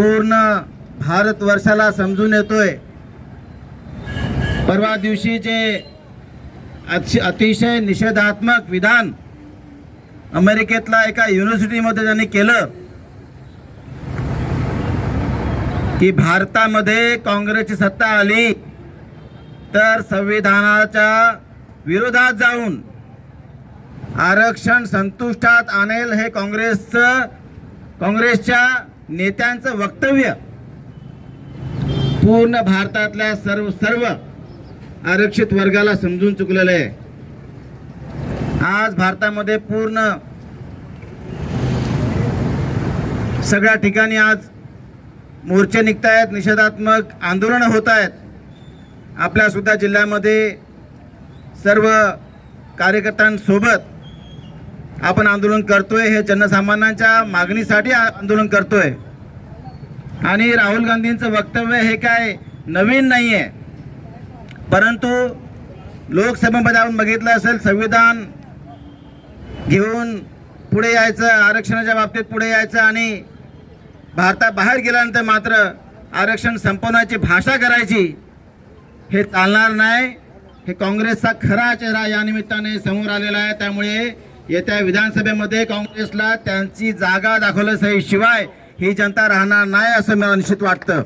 पूर्ण भारतवर्षाला समजून येतोय. परवा दिवशी जे अतिशय निषेधात्मक विधान अमेरिकेतला एका युनिव्हर्सिटीमध्ये त्यांनी केलं की भारतामध्ये काँग्रेसची सत्ता आली तर संविधानाच्या विरोधात जाऊन आरक्षण संतुष्टात आणेल हे काँग्रेसचं काँग्रेसच्या नेत्यांचं वक्तव्य पूर्ण भारतातल्या सर्व सर्व आरक्षित वर्गाला समजून चुकलेलं आहे. आज भारतामध्ये पूर्ण सगळ्या ठिकाणी आज मोर्चे निघत आहेत निषेधात्मक आंदोलनं होत आहेत आपल्यासुद्धा जिल्ह्यामध्ये सर्व कार्यकर्त्यांसोबत आपण आंदोलन करतोय हे जनसामान्यांच्या मागणीसाठी आंदोलन करतोय. आणि राहुल गांधींचं वक्तव्य हे काय? नवीन नाही आहे परंतु लोकसभेमध्ये आपण बघितलं असेल संविधान घेऊन पुढे यायचं आरक्षणाच्या बाबतीत पुढे यायचं आणि भारताबाहेर गेल्यानंतर मात्र आरक्षण संपवण्याची भाषा करायची हे चालणार नाही. हे काँग्रेसचा खरा चेहरा या निमित्ताने समोर आलेला आहे. त्यामुळे येत्या विधानसभेमध्ये काँग्रेसला त्यांची जागा दाखवल्याशिवाय शिवाय ही जनता राहणार नाही असं मला निश्चित वाटतं.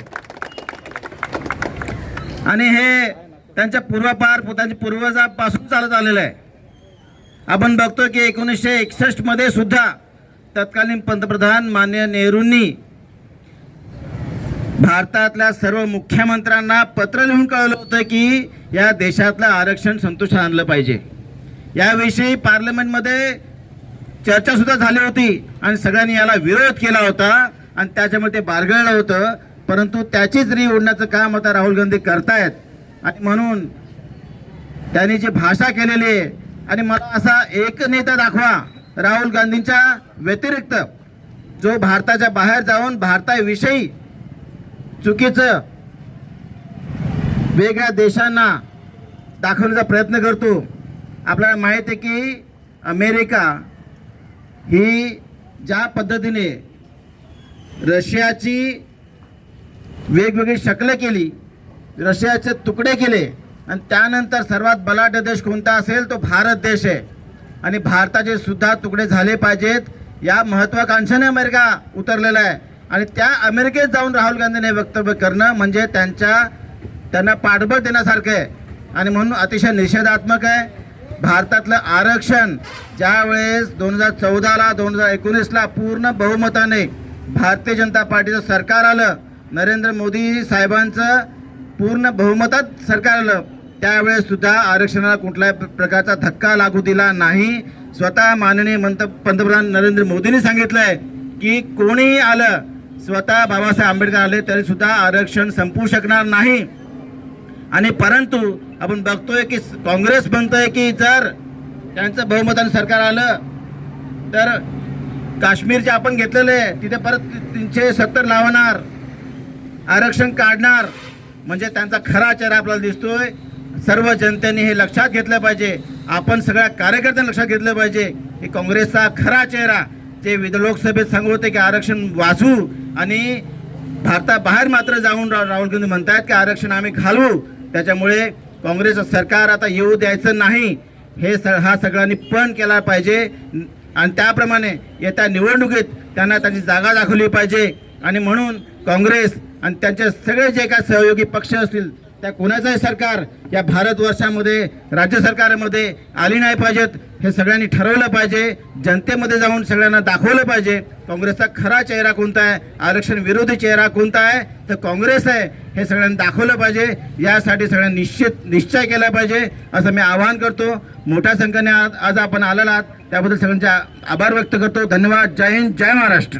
आणि हे त्यांच्या पूर्वापार त्यांच्या पूर्वजापासून चालत आलेलं आहे. आपण बघतो की एकोणीसशे एकसष्टमध्ये सुद्धा तत्कालीन पंतप्रधान मान्य नेहरूंनी भारतातल्या सर्व मुख्यमंत्र्यांना पत्र लिहून कळवलं होतं की या देशातलं आरक्षण संतुष्ट आणलं पाहिजे. याविषयी पार्लमेंटमध्ये चर्चासुद्धा झाली होती आणि सगळ्यांनी याला विरोध केला होता. आणि त्याच्यामुळे ते बारगळलं होतं. परंतु त्याचीच री ओढण्याचं काम आता राहुल गांधी करतायत. आणि म्हणून त्यांनी जी भाषा केलेली आहे आणि मला असा एक नेता दाखवा राहुल गांधींच्या व्यतिरिक्त जो भारताच्या बाहेर जाऊन भारताविषयी चुकीचं वेगळ्या देशांना दाखवण्याचा प्रयत्न करतो. आपल्याला माहीत आहे की अमेरिका ही ज्या पद्धतीने रशियाची वेगवेगळी शकलं केली रशियाचे तुकडे केले आणि त्यानंतर सर्वात बलाढ्य देश कोणता असेल तो भारत देश आहे. आणि भारताचे सुद्धा तुकडे झाले पाहिजेत. या महत्वाकांक्षेने अमेरिका उतरलेला आहे. आणि त्या अमेरिकेत जाऊन राहुल गांधीने वक्तव्य करणं म्हणजे त्यांच्या त्यांना पाठबळ देण्यासारखं आहे. आणि म्हणून अतिशय निषेधात्मक आहे. भारतातलं आरक्षण ज्यावेळेस दोन हजार चौदाला दोन हजार एकोणीसला पूर्ण बहुमताने भारतीय जनता पार्टीचं सरकार आलं नरेंद्र मोदी साहेबांचं पूर्ण बहुमतात सरकार आलं त्यावेळेस सुद्धा आरक्षणाला कुठल्याही प्रकारचा धक्का लागू दिला नाही. स्वतः माननीय मंत पंतप्रधान नरेंद्र मोदींनी सांगितलं आहे की कोणीही आलं स्वतः बाबासाहेब आंबेडकर आले तरी सुद्धा आरक्षण संपू शकणार नाही. आणि परंतु आपण बघतोय की काँग्रेस म्हणतोय की जर त्यांचं बहुमताने सरकार आलं तर काश्मीरचे आपण घेतलेले तिथे परत तीनशे सत्तर लावणार. आरक्षण काढणार. म्हणजे त्यांचा खरा चेहरा आपल्याला दिसतोय. सर्व जनतेने हे लक्षात घेतलं पाहिजे. आपण सगळ्या कार्यकर्त्यांनी लक्षात घेतलं पाहिजे की काँग्रेसचा खरा चेहरा जे विध लोकसभेत सांगू होते की आरक्षण वाचू आणि भारताबाहेर मात्र जाऊन रा राहुल गांधी म्हणतायत की आरक्षण आम्ही घालवू त्याच्यामुळे काँग्रेसचं सरकार आता येऊ द्यायचं नाही. हे स हा सगळ्यांनी पण केला पाहिजे. आणि त्याप्रमाणे येत्या निवडणुकीत त्यांना त्याची जागा दाखवली पाहिजे. आणि म्हणून काँग्रेस आणि त्यांचे सगळे जे काय सहयोगी पक्ष असतील त्या कोणाचंही सरकार या भारतवर्षामध्ये राज्य सरकारमध्ये आली नाही पाहिजेत हे सगळ्यांनी ठरवलं पाहिजे. जनतेमध्ये जाऊन सगळ्यांना दाखवलं पाहिजे. काँग्रेसचा खरा चेहरा कोणता आहे? आरक्षण विरोधी चेहरा कोणता आहे? तर काँग्रेस आहे. हे सगळ्यांनी दाखवलं पाहिजे. यासाठी सगळ्यांनी निश्चित निश्चय केला पाहिजे असं मी आवाहन करतो. मोठ्या संख्येने आज आज आपण आलेला आहात. त्याबद्दल सगळ्यांचे आभार व्यक्त करतो. धन्यवाद. जय हिंद. जय महाराष्ट्र.